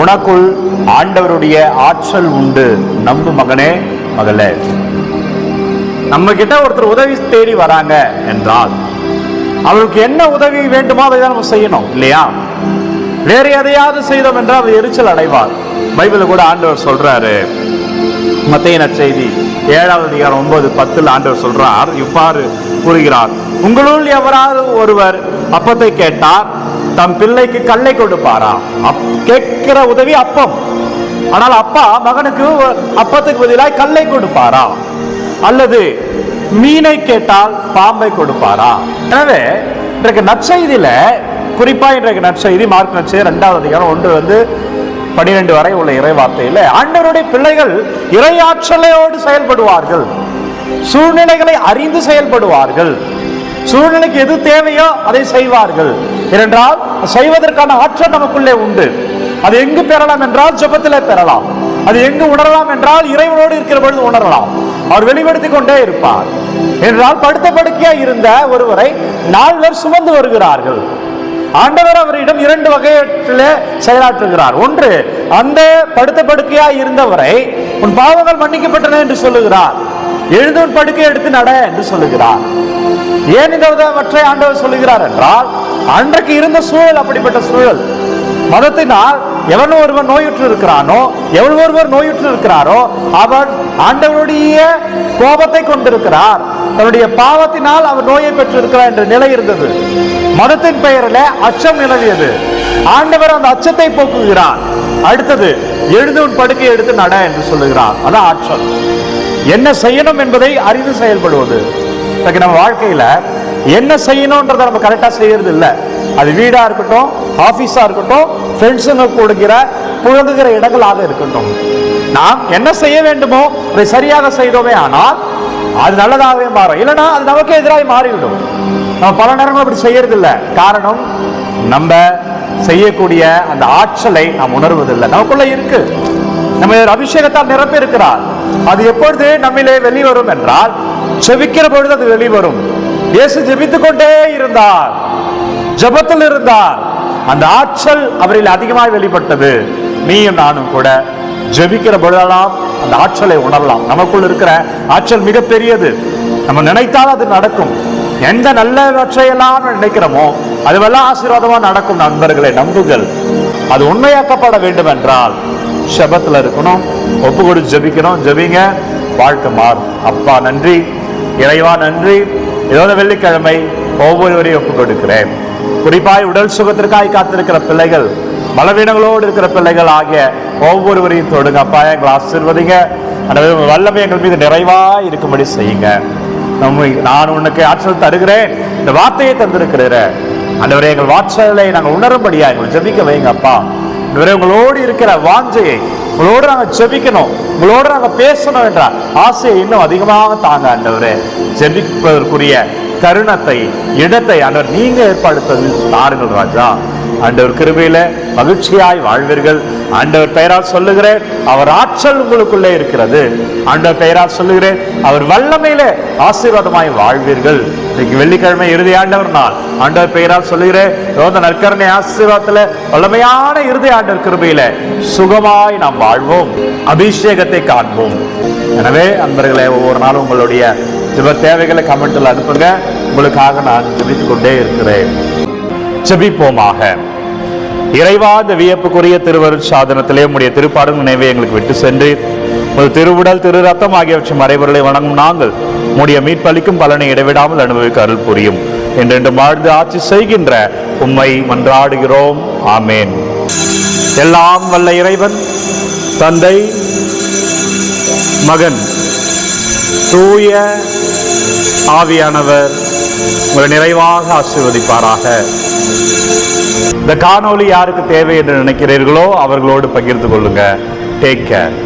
உனக்குள் ஆண்டவருடைய ஆற்றல் உண்டு. நம்பு மகனே மகளே. நம்ம கிட்ட ஒருத்தர் உதவி தேடி வராங்க என்றால் அவருக்கு என்ன உதவி வேண்டுமோ அதை தான் நம்ம செய்யணும் இல்லையா? வேற எதையாவது செய்தோம் என்றால் அவர் எரிச்சல் அடைவார். பைபிள் கூட ஆண்டவர் சொல்றாரு மத்திய நற்செய்தி ஏழாவது அதிகாரம் ஒன்பது பத்தில் ஆண்டவர் சொல்றார் இவ்வாறு கூறுகிறார் உங்களுள் எவராவது ஒருவர் அப்பத்தை கேட்டார் தம் பிள்ளைக்கு கல்லை கொடுப்பாரா? அப் கேட்கிற உதவி அப்பம். ஆனால் அப்பா மகனுக்கு அப்பத்துக்கு பதிலாய் கல்லை கொடுப்பாரா? அல்லது மீனை கேட்டால் பாம்பை கொடுப்பாரா? எனவே இன்றைக்கு நற்செய்தியில குறிப்பா இன்றைக்கு நற்செய்தி மார்க் நற்செய்தி ரெண்டாவது அதிகாரம் ஒன்று வந்து பனிரெண்டு வரை உள்ள இறை வார்த்தையில ஆண்டவருடைய பிள்ளைகள் இறையாற்றலையோடு செயல்படுவார்கள். சூழ்நிலைகளை அறிந்து செயல்படுவார்கள். சூழ்நிலைக்கு எது தேவையோ அதை செய்வார்கள். ஏனென்றால் செய்வதற்கான ஆற்றல் நமக்குள்ளே உண்டு. அது எங்கு பெறலாம் என்றால் ஜெபத்திலே பெறலாம். அது எங்கு உணரலாம் என்றால் இறைவனோடு இருக்கிற பொழுது உணரலாம். அவர் வெளிப்படுத்திக் கொண்டே இருப்பார். என்றால் படுத்த படுக்கையா இருந்த ஒருவரை நால்வர் சுமந்து வருகிறார்கள். ஆண்டவர் அவரிடம் இரண்டு வகையிலே செயலாற்றுகிறார். ஒன்று அந்த படுத்த படுக்கையா இருந்தவரை உன் பாவங்கள் மன்னிக்கப்பட்டன என்று சொல்லுகிறார். எழுந்து உன் படுக்கை எடுத்து நட என்று சொல்லுகிறார். ஏன் இந்த விதவற்றை ஆண்டவர் சொல்லுகிறார் என்றால் அன்றைக்கு இருந்த சூழல் அப்படிப்பட்ட சூழல். மதத்தினால் எவனோ ஒருவன் நோயுற்று இருக்கிறானோ எவ்வளவு ஒருவர் நோயுற்று இருக்கிறாரோ அவர் ஆண்டவருடைய கோபத்தை கொண்டிருக்கிறார். தன்னுடைய பாவத்தினால் அவர் நோயை பெற்றிருக்கிறார் என்ற நிலை இருந்தது. மதத்தின் பெயரில் அச்சம் நிலவியது. ஆண்டவர் அந்த அச்சத்தை போக்குகிறார். அடுத்தது எழுந்து உன் படுக்கை எடுத்து நட என்று சொல்லுகிறார். அதான் ஆற்றல். என்ன செய்யணும் என்பதை அறிந்து செயல்படுவது. நம்ம வாழ்க்கையில என்ன செய்யணும்ன்றதை நம்ம கரெக்டாக செய்யறது இல்லை அது வீடாக இருக்கட்டும் ஆஃபீஸாக இருக்கட்டும் ஃப்ரெண்ட்ஸுங்க கொடுக்கிற புழங்குகிற இடங்களாக இருக்கட்டும். நாம் என்ன செய்ய வேண்டுமோ அதை சரியாக செய்தோமே ஆனால் அது நல்லதாகவே மாறும். இல்லைன்னா அது நமக்கு எதிராக மாறிவிடும். நம்ம பல நேரங்கள் அப்படி செய்யறது காரணம் நம்ம செய்யக்கூடிய அந்த ஆற்றலை நாம் உணர்வதில்லை. நமக்குள்ள இருக்கு. நம்ம அபிஷேகத்தால் நிரப்பி இருக்கிறார் அது எப்பொழுது நம்மிலே வெளிவரும் என்றால் செவிக்கிற பொழுது அது வெளிவரும். இயேசு ஜெபித்துக் கொண்டே இருந்தார். ஜெபத்தில் இருந்தார் அந்த ஆற்றல் அவரில் அதிகமாக வெளிப்பட்டது. நீயும் நானும் கூட ஜெபிக்கிற பொழுதெல்லாம் அந்த ஆற்றலை உணரலாம். நமக்குள் இருக்கிற ஆற்றல் மிகப்பெரியது. நம்ம நினைத்தால் அது நடக்கும். எந்த நல்லவற்றையெல்லாம் நினைக்கிறோமோ அதுவெல்லாம் ஆசீர்வாதமா நடக்கும் நண்பர்களை நம்புங்கள். அது உண்மையாக்கப்பட வேண்டும் என்றால் செபத்துல இருக்கணும் ஒப்பு கொடுத்து ஜெபிக்கணும் ஜபிங்க. வாழ்க்கை மாறும். அப்பா நன்றி. இறைவா நன்றி. இதோட வெள்ளிக்கிழமை ஒவ்வொருவரையும் ஒப்பு கொடுக்கிறேன் குறிப்பாய் உடல் சுகத்திற்காய் காத்திருக்கிற பிள்ளைகள் பலவீனங்களோடு இருக்கிற பிள்ளைகள் ஆகிய ஒவ்வொருவரையும் தொடுங்க. அப்பா எங்களை ஆசிர்வதிங்க அந்த வல்லமை எங்கள் மீது நிறைவா இருக்கும்படி செய்யுங்க. நான் உனக்கு ஆற்றல் தருகிறேன். இந்த வார்த்தையை தந்திருக்கிறேன் அந்தவரை எங்கள் வாட்சலை நாங்கள் உணரும்படியா எங்களை ஜபிக்க வைங்க அப்பா. ஆண்டவரே உங்களோடு இருக்கிற வாஞ்சையை உங்களோடு நாங்கள் ஜெபிக்கணும். உங்களோடு நாங்கள் பேசணும் என்ற ஆசையை இன்னும் அதிகமாக தாங்க ஆண்டவரே. ஜெபிப்பதற்குரிய தருணத்தை இடத்தை ஆண்டவர் நீங்க ஏற்படுத்தது தாருங்கள் ராஜா. ஆண்டவர் கிருபையில மகிழ்ச்சியாய் வாழ்வீர்கள். ஆண்டவர் பெயரால் சொல்லுகிறேன் அவர் ஆற்றல் உங்களுக்குள்ளே இருக்கிறது. ஆண்டவர் பெயரால் சொல்லுகிறேன் அவர் வல்லமையில ஆசீர்வாதமாய் வாழ்வீர்கள். இன்னைக்கு வெள்ளிக்கிழமை இறுதி ஆண்டவர் நாள். ஆண்டவர் பெயரால் சொல்லுகிறேன் யோக நற்கரணை ஆசீர்வாதத்துல வல்லமையான இறுதி ஆண்டவர் கிருபையில சுகமாய் நாம் வாழ்வோம். அபிஷேகத்தை காண்போம். எனவே அன்பர்களே ஒவ்வொரு நாளும் உங்களுடைய உங்கள் தேவைகளை கமெண்ட்டில் அனுப்புங்க. உங்களுக்காக நான் ஜெபித்துக் கொண்டே இருக்கிறேன். ஜெபிப்போமாக. இறைவா இந்த வியப்புக்குரிய திருவருள் சாதனத்திலே உடைய திருப்பாடும் நினைவை எங்களுக்கு விட்டு சென்று ஒரு திருவுடல் திரு ரத்தம் ஆகியவற்றின் மறைவர்களை வணங்கும் நாங்கள் உடைய மீட்பளிக்கும் பலனை இடைவிடாமல் அனுபவிக்க அருள் புரியும். என்றென்று வாழ்ந்து ஆட்சி செய்கின்ற உம்மை மன்றாடுகிறோம். ஆமேன். எல்லாம் வல்ல இறைவன் தந்தை மகன் தூய ஆவியானவர் உங்களை நிறைவாக ஆசீர்வதிப்பாராக. இந்த காணொளி யாருக்கு தேவை என்று நினைக்கிறீர்களோ அவர்களோடு பகிர்ந்து கொள்ளுங்க. Take care